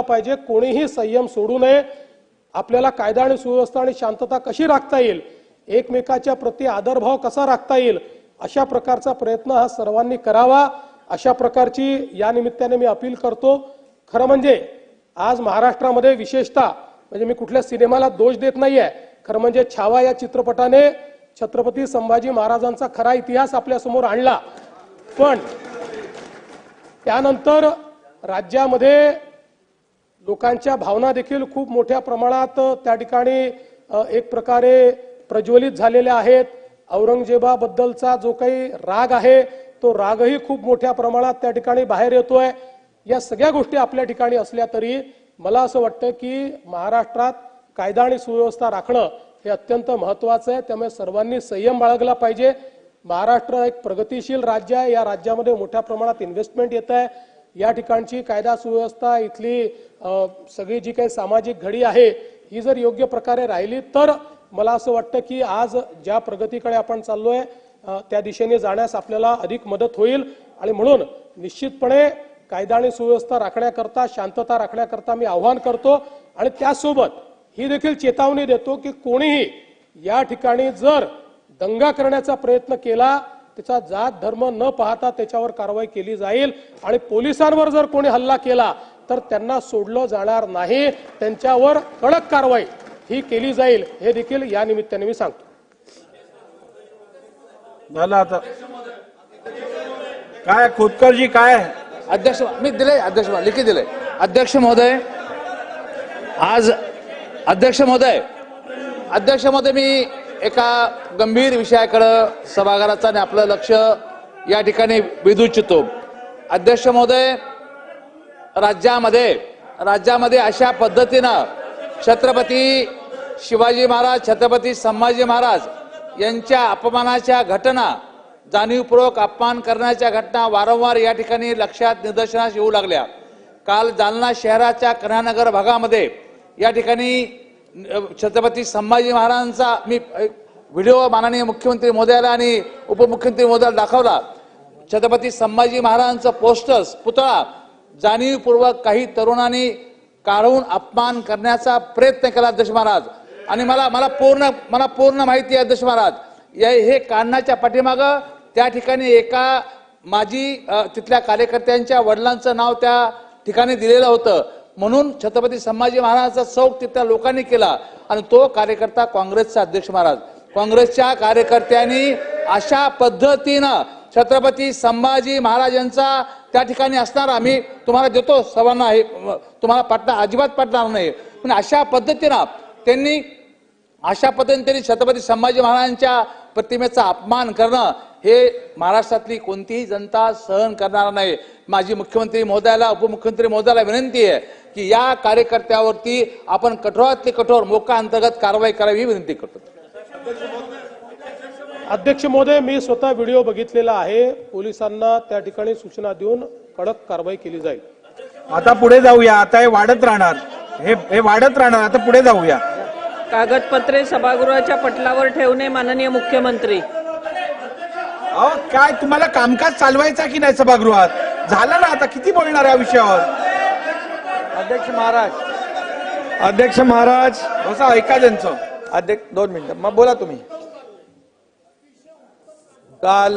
पाहिजे. कोणीही संयम सोडू नये. आपल्याला कायदा आणि सुव्यवस्था आणि शांतता कशी राखता येईल? एकमेकाच्या प्रति आदरभाव कसा राखता येईल? अशा प्रकारचा प्रयत्न हा सर्वांनी करावा. अशा प्रकारची या निमित्ताने मी अपील करतो. खरं म्हणजे आज महाराष्ट्रामध्ये विशेषतः म्हणजे मी कुठल्या सिनेमाला दोष देत नाहीये. खरं म्हणजे छावा या चित्रपटाने छत्रपती संभाजी महाराजांचा खरा इतिहास आपल्यासमोर आणला. पण त्यानंतर राज्यामध्ये लोकांच्या भावना देखील खूप मोठ्या प्रमाणात त्या ठिकाणी एक प्रकारे प्रज्वलित झालेल्या आहेत. औरंगजेबाबद्दलचा जो काही राग आहे तो रागही खूप मोठ्या प्रमाणात त्या ठिकाणी बाहेर येतोय. या सगळ्या गोष्टी आपल्या ठिकाणी असल्या तरी मला असं वाटतं की महाराष्ट्रात कायदा आणि सुव्यवस्था राखणं हे अत्यंत महत्वाचं आहे. त्यामुळे सर्वांनी संयम बाळगला पाहिजे. महाराष्ट्र एक प्रगतिशील राज्य आहे. या राज्यामध्ये मोठ्या प्रमाणात इन्व्हेस्टमेंट येत आहे या ठिकाणची कायदा सुव्यवस्था इथली सगळी जी काही सामाजिक घडी आहे ही जर योग्य प्रकारे राहिली तर मला असं वाटतं की आज ज्या प्रगतीकडे आपण चाललोय त्या दिशेने जाण्यास आपल्याला अधिक मदत होईल. आणि म्हणून निश्चितपणे कायदा आणि सुव्यवस्था राखण्याकरता शांतता राखण्याकरता मी आव्हान करतो. आणि त्यासोबत ही देखील चेतावणी देतो की कोणीही या ठिकाणी जर दंगा करण्याचा प्रयत्न केला त्याचा जात धर्म न पाहता त्याच्यावर कारवाई केली जाईल. आणि पोलिसांवर जर कोणी हल्ला केला तर त्यांना सोडलं जाणार नाही. त्यांच्यावर कडक कारवाई ही केली जाईल. हे देखील या निमित्ताने मी सांगतो. झालं आता. काय खोतकरजी काय? अध्यक्ष मी दिले अध्यक्ष लिखित दिले अध्यक्ष महोदय आज अध्यक्ष महोदय अध्यक्ष महोदय मी एका गंभीर विषयाकडं सभागृहाचं आणि आपलं लक्ष या ठिकाणी वेधू इच्छितो अध्यक्ष महोदय राज्यामध्ये राज्यामध्ये अशा पद्धतीनं छत्रपती शिवाजी महाराज छत्रपती संभाजी महाराज यांच्या अपमानाच्या घटना जाणीवपूर्वक अपमान करण्याच्या घटना वारंवार या ठिकाणी लक्षात निदर्शनास येऊ लागल्या. काल जालना शहराच्या कन्हानगर भागामध्ये या ठिकाणी छत्रपती संभाजी महाराजांचा मी व्हिडिओ माननीय मुख्यमंत्री मोदयाला आणि उपमुख्यमंत्री मोदयाला दाखवला. छत्रपती संभाजी महाराजांचं पोस्टर्स पुतळा जाणीवपूर्वक काही तरुणांनी काढून अपमान करण्याचा प्रयत्न केला अध्यक्ष महाराज. आणि मला मला पूर्ण मला पूर्ण माहिती आहे अध्यक्ष महाराज. या हे काढण्याच्या पाठीमागं त्या ठिकाणी एका माजी तिथल्या कार्यकर्त्यांच्या वडिलांचं नाव त्या ठिकाणी दिलेलं होतं. म्हणून छत्रपती संभाजी महाराजांचा चौक तिथल्या लोकांनी केला. आणि तो कार्यकर्ता काँग्रेसचा अध्यक्ष महाराज. काँग्रेसच्या कार्यकर्त्यांनी अशा पद्धतीनं छत्रपती संभाजी महाराजांचा त्या ठिकाणी असणारा. आम्ही तुम्हाला देतो सर्वांना हे तुम्हाला पटणार अजिबात पटणार नाही. पण अशा पद्धतीनं त्यांनी अशा पद्धतीने त्यांनी छत्रपती संभाजी महाराजांच्या प्रतिमेचा अपमान करणं हे महाराष्ट्रातली कोणतीही जनता सहन करणार नाही. माझी मुख्यमंत्री महोदयाला उपमुख्यमंत्री महोदयाला विनंती आहे की या कार्यकर्त्यावरती आपण कठोरातली कठोर मोका अंतर्गत कारवाई करावी ही विनंती करतो. अध्यक्ष महोदय मी स्वतः व्हिडिओ बघितलेला आहे. पोलिसांना त्या ठिकाणी सूचना देऊन कडक कारवाई केली जाईल. आता पुढे जाऊया. आता हे वाढत राहणार. हे हे वाढत राहणार. आता पुढे जाऊया. कागदपत्रे सभागृहाच्या पटलावर ठेवणे माननीय मुख्यमंत्री. अहो काय तुम्हाला कामकाज चालवायचा की नाही सभागृहात? झालं ना आता किती बोलणार या विषयावर? अध्यक्ष महाराज. अध्यक्ष महाराज. बसा ऐका त्यांचं अध्यक्ष दोन मिनिटं. मग बोला तुम्ही. काल